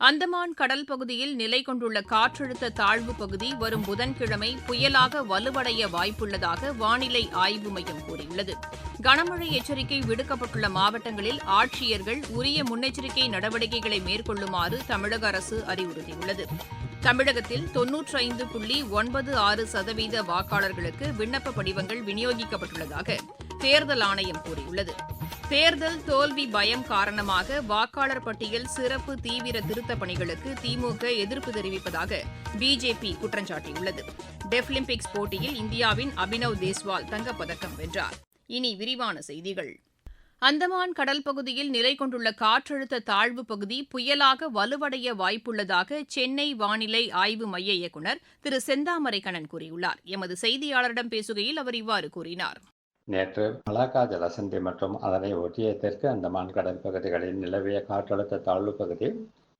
அந்தமான் கடல் பகுதியில் நிலை கொண்டுள்ள காற்றழுத்த தாழ்வு பகுதி வரும் புதன்கிழமை புயலாக வலுவடைய வாய்ப்புள்ளதாக வானிலை ஆய்வு மையம் கூறியுள்ளது. கனமழை எச்சரிக்கை விடுக்கப்பட்டுள்ள மாவட்டங்களில் ஆட்சியர்கள் உரிய முன்னெச்சரிக்கை நடவடிக்கைகளை மேற்கொள்ளுமாறு தமிழக அரசு அறிவுறுத்தியுள்ளது. தமிழகத்தில் தொன்னூற்றி ஐந்து புள்ளி ஒன்பது ஆறு சதவீத வாக்காளர்களுக்கு விண்ணப்ப படிவங்கள் விநியோகிக்கப்பட்டுள்ளதாக தேர்தல் ஆணையம் கூறியுள்ளது. தேர்தல் தோல்வி பயம் காரணமாக வாக்காளர் பட்டியல் சிறப்பு தீவிர திருத்தப் பணிகளுக்கு திமுக எதிர்ப்பு தெரிவிப்பதாக பிஜேபி குற்றம் சாட்டியுள்ளது டெஃபிலிம்பிக்ஸ் போட்டியில் இந்தியாவின் அபினவ் தேஸ்வால் தங்கப்பதக்கம் வென்றார். இனி விரிவான செய்திகள். அந்தமான் கடல் பகுதியில் நிலை கொண்டுள்ள காற்றழுத்த தாழ்வு பகுதி புயலாக வலுவடைய வாய்ப்புள்ளதாக சென்னை வானிலை ஆய்வு மைய இயக்குநர் திரு செந்தாமரைக்கண்ணன் கூறியுள்ளார். எமது செய்தியாளரிடம் பேசுகையில் அவர் இவ்வாறு கூறினார். நேற்று மலாக்கா ஜலசந்தி மற்றும் அதனை ஒட்டிய தெற்கு அந்தமான் கடற்பகுதிகளில் நிலவிய காற்றழுத்த தாழ்வு பகுதி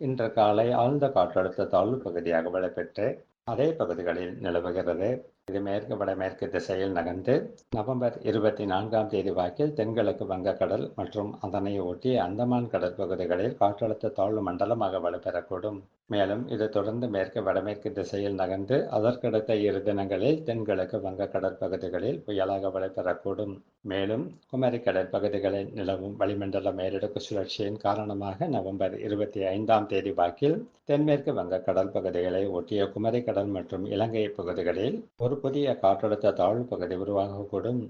இன்று காலை ஆழ்ந்த காற்றழுத்த தாழ்வு பகுதியாக வலுப்பெற்று அதே பகுதிகளில் நிலவுகிறது. இது மேற்கு வடமேற்கு திசையில் நகர்ந்து நவம்பர் இருபத்தி நான்காம் தேதி வாக்கில் தென்கிழக்கு வங்கக்கடல் மற்றும் அதனை ஒட்டிய அந்தமான் கடற்பகுதிகளில் காற்றழுத்த தாழ்வு மண்டலமாக வலுப்பெறக்கூடும். மேலும் இது தொடர்ந்து மேற்கு வடமேற்கு திசையில் நகர்ந்து அதற்கடுத்த இரு தினங்களில் தென்கிழக்கு வங்க கடற்பகுதிகளில் புயலாக வலுப்பெறக்கூடும். மேலும் குமரி கடற்பகுதிகளில் நிலவும் வளிமண்டல மேலடுக்கு சுழற்சியின் காரணமாக நவம்பர் இருபத்தி ஐந்தாம் தேதி வாக்கில் தென்மேற்கு கடல் பகுதிகளை ஒட்டிய குமரி கடல் மற்றும் இலங்கை பகுதிகளில் ஒரு புதிய காற்றழுத்த தாழ்வு பகுதி உருவாகக்கூடும்.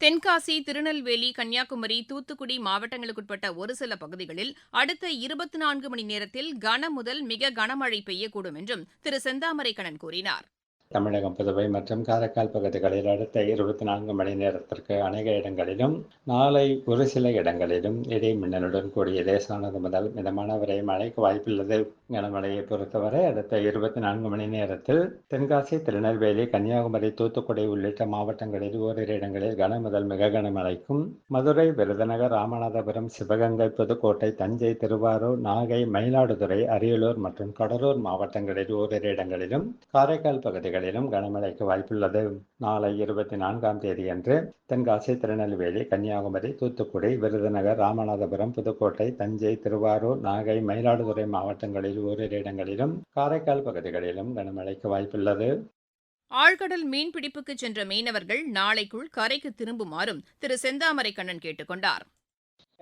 தென்காசி திருநெல்வேலி கன்னியாகுமரி தூத்துக்குடி மாவட்டங்களுக்குட்பட்ட ஒரு சில பகுதிகளில் அடுத்த இருபத்தி நான்கு மணி நேரத்தில் கன முதல் மிக கனமழை பெய்யக்கூடும் என்றும் திரு செந்தாமரைக்கண்ணன் கூறினார். தமிழகம் புதுவை மற்றும் காரைக்கால் பகுதிகளில் அடுத்த இருபத்தி நான்கு மணி நேரத்திற்கு அநேக இடங்களிலும் நாளை ஒரு சில இடங்களிலும் இடை மின்னலுடன் கூடிய லேசானது முதல் மிதமான வரை மழைக்கு வாய்ப்புள்ளது. கனமழையை பொறுத்தவரை அடுத்த இருபத்தி நான்கு மணி நேரத்தில் தென்காசி திருநெல்வேலி கன்னியாகுமரி தூத்துக்குடி உள்ளிட்ட மாவட்டங்களில் ஓரிரு இடங்களில் கன முதல் மிக கனமழைக்கும் மதுரை விருதுநகர் ராமநாதபுரம் சிவகங்கை புதுக்கோட்டை தஞ்சை திருவாரூர் நாகை மயிலாடுதுறை அரியலூர் மற்றும் கடலூர் மாவட்டங்களில் ஓரிரு இடங்களிலும் காரைக்கால் பகுதிகளில் பகுதிகளிலும் கனமழைக்கு வாய்ப்புள்ளது. நாளை இருபத்தி நான்காம் தேதியன்று தென்காசி திருநெல்வேலி கன்னியாகுமரி தூத்துக்குடி விருதுநகர் ராமநாதபுரம் புதுக்கோட்டை தஞ்சை திருவாரூர் நாகை மயிலாடுதுறை மாவட்டங்களில் ஓரிரு இடங்களிலும் காரைக்கால் பகுதிகளிலும் கனமழைக்கு வாய்ப்புள்ளது. ஆழ்கடல் மீன்பிடிப்புக்கு சென்ற மீனவர்கள் நாளைக்குள் கரைக்கு திரும்புமாறும் திரு. செந்தாமரை கண்ணன் கேட்டுக்கொண்டார்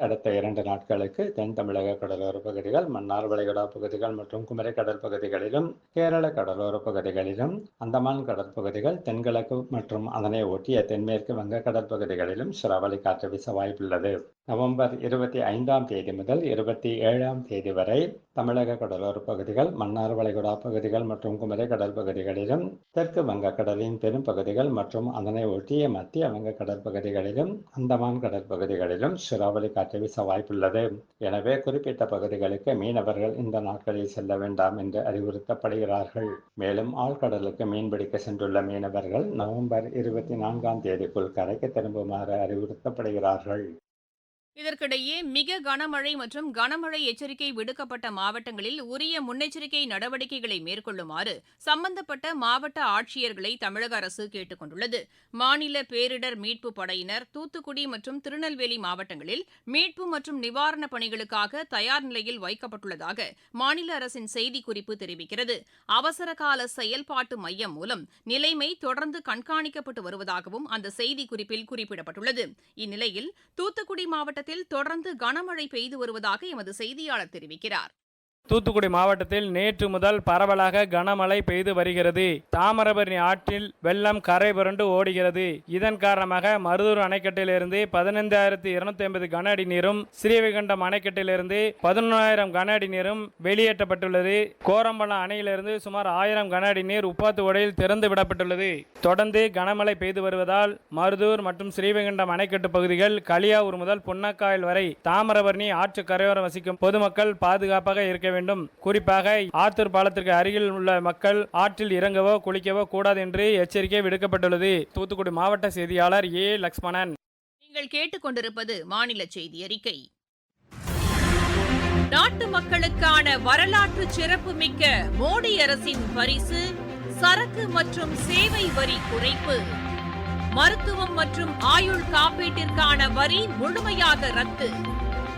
அடுத்த இரண்டு நாட்களுக்கு தென் தமிழக கடலோர பகுதிகள் மன்னார் வளைகுடா பகுதிகள் மற்றும் குமரி கடல் பகுதிகளிலும் கேரள கடலோர பகுதிகளிலும் அந்தமான் கடற்பகுதிகள் தென்கிழக்கு மற்றும் அதனை ஒட்டிய தென்மேற்கு வங்கக்கடல் பகுதிகளிலும் சுறாவளி காற்று வீச வாய்ப்புள்ளது. நவம்பர் இருபத்தி ஐந்தாம் தேதி முதல் இருபத்தி ஏழாம் தேதி வரை தமிழக கடலோர பகுதிகள் மன்னார் வளைகுடா பகுதிகள் மற்றும் குமரி கடல் பகுதிகளிலும் தெற்கு வங்கக்கடலின் பெரும் பகுதிகள் மற்றும் அதனை ஒட்டிய மத்திய வங்கக்கடல் பகுதிகளிலும் அந்தமான் கடற்பகுதிகளிலும் சுறாவளி காற்று வீச வாய்ப்புள்ளது. எனவே குறிப்பிட்ட பகுதிகளுக்கு மீனவர்கள் இந்த நாட்களில் செல்ல வேண்டாம் என்று அறிவுறுத்தப்படுகிறார்கள். மேலும் ஆழ்கடலுக்கு மீன்பிடிக்க சென்றுள்ள மீனவர்கள் நவம்பர் இருபத்தி நான்காம் தேதிக்குள் கரைக்கு திரும்புமாறு அறிவுறுத்தப்படுகிறார்கள். இதற்கிடையே மிக கனமழை மற்றும் கனமழை எச்சரிக்கை விடுக்கப்பட்ட மாவட்டங்களில் உரிய முன்னெச்சரிக்கை நடவடிக்கைகளை மேற்கொள்ளுமாறு சம்பந்தப்பட்ட மாவட்ட ஆட்சியர்களை தமிழக அரசு கேட்டுக் கொண்டுள்ளது மாநில பேரிடர் மீட்பு படையினர் தூத்துக்குடி மற்றும் திருநெல்வேலி மாவட்டங்களில் மீட்பு மற்றும் நிவாரணப் பணிகளுக்காக தயார் நிலையில் வைக்கப்பட்டுள்ளதாக மாநில அரசின் செய்திக்குறிப்பு தெரிவிக்கிறது. அவசரகால செயல்பாட்டு மையம் மூலம் நிலைமை தொடர்ந்து கண்காணிக்கப்பட்டு வருவதாகவும் அந்த செய்திக்குறிப்பில் குறிப்பிடப்பட்டுள்ளது. இந்நிலையில் தூத்துக்குடி மாவட்ட மாவட்டத்தில் தொடர்ந்து கனமழை பெய்து வருவதாக எமது செய்தியாளர் தெரிவிக்கிறார். தூத்துக்குடி மாவட்டத்தில் நேற்று முதல் பரவலாக கனமழை பெய்து வருகிறது. தாமிரபரணி ஆற்றில் வெள்ளம் கரை புரண்டு ஓடுகிறது. இதன் காரணமாக மருதூர் அணைக்கட்டிலிருந்து பதினைந்தாயிரத்தி இருநூத்தி ஐம்பது கன அடி நீரும் ஸ்ரீவைகுண்டம் அணைக்கட்டிலிருந்து பதினொன்றாயிரம் கன அடி நீரும் வெளியேற்றப்பட்டுள்ளது. கோரம்பலம் அணையிலிருந்து சுமார் ஆயிரம் கன அடி நீர் உப்பாத்து ஓடையில் திறந்து விடப்பட்டுள்ளது. தொடர்ந்து கனமழை பெய்து வருவதால் மருதூர் மற்றும் ஸ்ரீவைகுண்டம் அணைக்கட்டு பகுதிகள் களியாவூர் முதல் புன்னக்காயல் வரை தாமிரபரணி ஆற்று கரையோரம் வசிக்கும் பொதுமக்கள் பாதுகாப்பாக இருக்க வேண்டும். குறிப்பாக ஆத்தூர் பாலத்திற்கு அருகில் உள்ள மக்கள் ஆற்றில் இறங்கவோ குளிக்கவோ கூடாது என்று எச்சரிக்கை விடுக்கப்பட்டுள்ளது. தூத்துக்குடி மாவட்ட செய்தியாளர் ஏ. லக்ஷ்மணன். நீங்கள் கேட்டுக்கொண்டிருப்பது மாநில செய்தி அறிக்கை. நாட்டு மக்களுக்கான வரலாற்று சிறப்புமிக்க மோடி அரசின் பரிசு சரக்கு மற்றும் சேவை வரி குறைப்பு. மருத்துவம் மற்றும் ஆயுள் காப்பீட்டிற்கான வரி முழுமையாக ரத்து.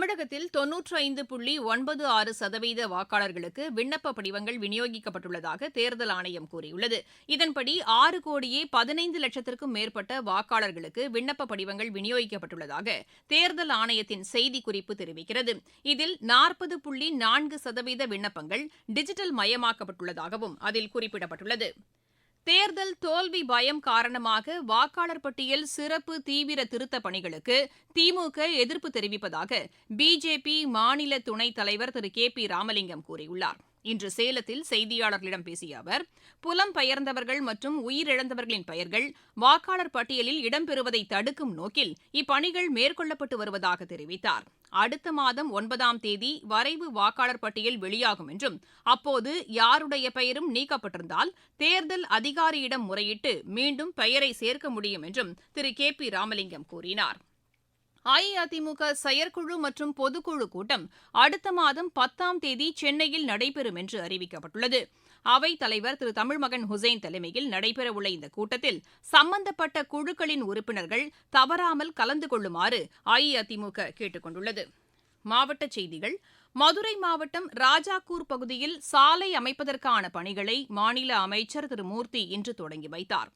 தமிழகத்தில் தொன்னூற்றி ஐந்து புள்ளி ஒன்பது ஆறு சதவீத வாக்காளர்களுக்கு விண்ணப்ப படிவங்கள் விநியோகிக்கப்பட்டுள்ளதாக தேர்தல் ஆணையம் கூறியுள்ளது. இதன்படி ஆறு கோடியே பதினைந்து லட்சத்திற்கும் மேற்பட்ட வாக்காளர்களுக்கு விண்ணப்ப படிவங்கள் விநியோகிக்கப்பட்டுள்ளதாக தேர்தல் ஆணையத்தின் செய்திக்குறிப்பு தெரிவிக்கிறது. இதில் நாற்பது புள்ளி நான்கு சதவீத விண்ணப்பங்கள் டிஜிட்டல் மயமாக்கப்பட்டுள்ளதாகவும் அதில் குறிப்பிடப்பட்டுள்ளது. தேர்தல் தோல்வி பயம் காரணமாக வாக்காளர் பட்டியல் சிறப்பு தீவிர திருத்தப் பணிகளுக்கு திமுக எதிர்ப்பு தெரிவிப்பதாக பிஜேபி மாநில துணைத் தலைவர் திரு கே பி ராமலிங்கம் கூறியுள்ளார். இன்று சேலத்தில் செய்தியாளர்களிடம் பேசிய அவர் புலம் பெயர்ந்தவர்கள் மற்றும் உயிரிழந்தவர்களின் பெயர்கள் வாக்காளர் பட்டியலில் இடம்பெறுவதை தடுக்கும் நோக்கில் இப்பணிகள் மேற்கொள்ளப்பட்டு வருவதாக தெரிவித்தார். அடுத்த மாதம் ஒன்பதாம் தேதி வரைவு வாக்காளர் பட்டியல் வெளியாகும் என்றும் அப்போது யாருடைய பெயரும் நீக்கப்பட்டிருந்தால் தேர்தல் அதிகாரியிடம் முறையிட்டு மீண்டும் பெயரை சேர்க்க முடியும் என்றும் திரு கே பி ராமலிங்கம் கூறினார். அஇஅதிமுக செயற்குழு மற்றும் பொதுக்குழு கூட்டம் அடுத்த மாதம் பத்தாம் தேதி சென்னையில் நடைபெறும் என்று அறிவிக்கப்பட்டுள்ளது. அவைத் தலைவர் திரு தமிழ்மகன் ஹுசைன் தலைமையில் நடைபெறவுள்ள இந்த கூட்டத்தில் சம்பந்தப்பட்ட குழுக்களின் உறுப்பினர்கள் தவறாமல் கலந்து கொள்ளுமாறு அஇஅதிமுக கேட்டுக் கொண்டுள்ளது. மாவட்ட செய்திகள். மதுரை மாவட்டம் ராஜாக்கூர் பகுதியில் சாலை அமைப்பதற்கான பணிகளை மாநில அமைச்சர் திரு மூர்த்தி இன்று தொடங்கி வைத்தார்.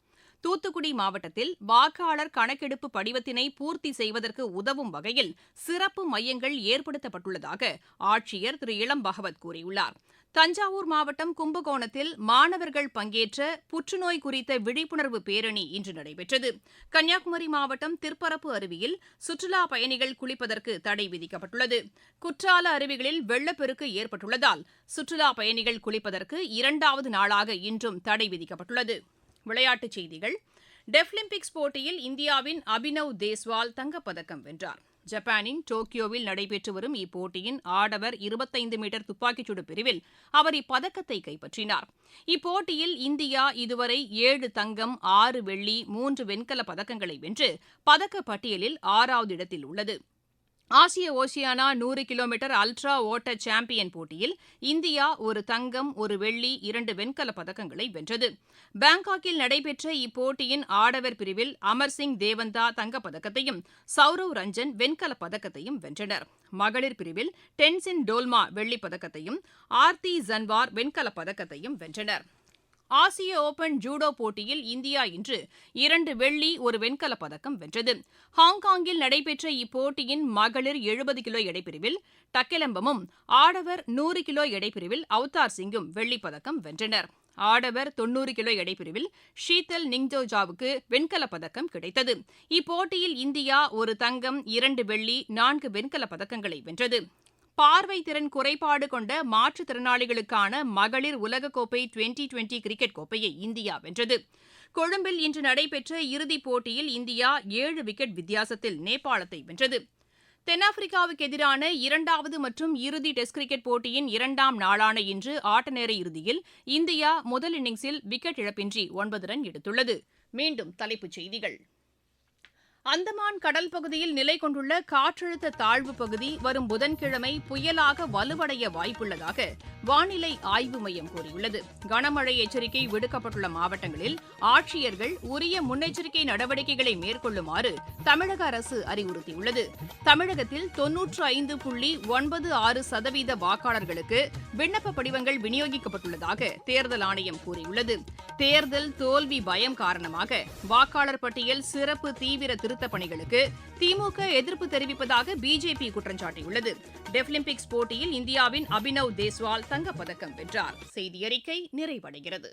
தூத்துக்குடி மாவட்டத்தில் வாக்காளர் கணக்கெடுப்பு படிவத்தினை பூர்த்தி செய்வதற்கு உதவும் வகையில் சிறப்பு மையங்கள் ஏற்படுத்தப்பட்டுள்ளதாக ஆட்சியர் திரு. இளம் பகவத் கூறியுள்ளார். தஞ்சாவூர் மாவட்டம் கும்பகோணத்தில் மாணவர்கள் பங்கேற்ற புற்றுநோய் குறித்த விழிப்புணர்வு பேரணி இன்று நடைபெற்றது. கன்னியாகுமரி மாவட்டம் திற்பரப்பு அருவியில் சுற்றுலா பயணிகள் குளிப்பதற்கு தடை விதிக்கப்பட்டுள்ளது. குற்றால அருவிகளில் வெள்ளப்பெருக்கு ஏற்பட்டுள்ளதால் சுற்றுலா பயணிகள் குளிப்பதற்கு இரண்டாவது நாளாக இன்றும் தடை விதிக்கப்பட்டுள்ளது. விளையாட்டுச் செய்திகள். டெஃப்லிம்பிக்ஸ் போட்டியில் இந்தியாவின் அபினவ் தேஸ்வால் தங்கப்பதக்கம் வென்றார். ஜப்பானின் டோக்கியோவில் நடைபெற்று வரும் இப்போட்டியின் ஆடவர் இருபத்தைந்து மீட்டர் துப்பாக்கிச்சுடு பிரிவில் அவர் இப்பதக்கத்தை கைப்பற்றினார். இப்போட்டியில் இந்தியா இதுவரை ஏழு தங்கம் ஆறு வெள்ளி மூன்று வெண்கலப் பதக்கங்களை வென்று பதக்கப் பட்டியலில் ஆறாவது இடத்தில் உள்ளது. ஆசிய ஓசியானா நூறு கிலோமீட்டர் அல்ட்ரா ஓட்ட சாம்பியன் போட்டியில் இந்தியா ஒரு தங்கம் ஒரு வெள்ளி இரண்டு வெண்கலப் பதக்கங்களை வென்றது. பாங்காக்கில் நடைபெற்ற இப்போட்டியின் ஆடவர் பிரிவில் அமர்சிங் தேவந்தா தங்கப்பதக்கத்தையும் சௌரவ் ரஞ்சன் வெண்கலப் பதக்கத்தையும் வென்றனர். மகளிர் பிரிவில் டென்சின் டோல்மா வெள்ளிப் பதக்கத்தையும் ஆர்த்தி ஜன்வார் வெண்கலப் பதக்கத்தையும் வென்றனர். ஆசிய ஓபன் ஜூடோ போட்டியில் இந்தியா இன்று இரண்டு வெள்ளி ஒரு வெண்கலப் பதக்கம் வென்றது. ஹாங்காங்கில் நடைபெற்ற இப்போட்டியின் மகளிர் எழுபது கிலோ எடைப்பிரிவில் டக்கெலம்பமும் ஆடவர் நூறு கிலோ எடைப்பிரிவில் அவுதார் சிங்கும் வெள்ளிப் பதக்கம் வென்றனர். ஆடவர் தொன்னூறு கிலோ எடைப்பிரிவில் ஷீதல் நிங்ஜோஜாவுக்கு வெண்கலப் பதக்கம் கிடைத்தது. இப்போட்டியில் இந்தியா ஒரு தங்கம் இரண்டு வெள்ளி நான்கு வெண்கலப் பதக்கங்களை வென்றது. பார்வை திறன் குறைபாடு கொண்ட மாற்றுத்திறனாளிகளுக்கான மகளிர் உலகக்கோப்பை டுவெண்டி டுவெண்டி கிரிக்கெட் கோப்பையை இந்தியா வென்றது. கொழும்பில் இன்று நடைபெற்ற இறுதிப் போட்டியில் இந்தியா ஏழு விக்கெட் வித்தியாசத்தில் நேபாளத்தை வென்றது. தென்னாப்பிரிக்காவுக்கு எதிரான இரண்டாவது மற்றும் இறுதி டெஸ்ட் கிரிக்கெட் போட்டியின் இரண்டாம் நாளான இன்று ஆட்டநேர இறுதியில் இந்தியா முதல் இன்னிங்ஸில் விக்கெட் இழப்பின்றி ஒன்பது ரன் எடுத்துள்ளது. மீண்டும் தலைப்புச் செய்திகள். அந்தமான் கடல் பகுதியில் நிலை கொண்டுள்ள காற்றழுத்த தாழ்வு பகுதி வரும் புதன்கிழமை புயலாக வலுவடைய வாய்ப்புள்ளதாக வானிலை ஆய்வு மையம் கூறியுள்ளது. கனமழை எச்சரிக்கை விடுக்கப்பட்டுள்ள மாவட்டங்களில் ஆட்சியர்கள் உரிய முன்னெச்சரிக்கை நடவடிக்கைகளை மேற்கொள்ளுமாறு தமிழக அரசு அறிவுறுத்தியுள்ளது. தமிழகத்தில் தொன்னூற்று ஐந்து புள்ளி ஒன்பது ஆறு சதவீத வாக்காளர்களுக்கு விண்ணப்ப படிவங்கள் விநியோகிக்கப்பட்டுள்ளதாக தேர்தல் ஆணையம் கூறியுள்ளது. தேர்தல் தோல்வி பயம் காரணமாக வாக்காளர் பட்டியல் சிறப்பு தீவிர திருத்தப் பணிகளுக்கு திமுக எதிர்ப்பு தெரிவிப்பதாக பிஜேபி குற்றம் சாட்டியுள்ளது டெஃலிம்பிக்ஸ் போட்டியில் இந்தியாவின் அபினவ் தேஸ்வால் தங்கப்பதக்கம் வென்றார். செய்தி அறிக்கை நிறைவடைகிறது.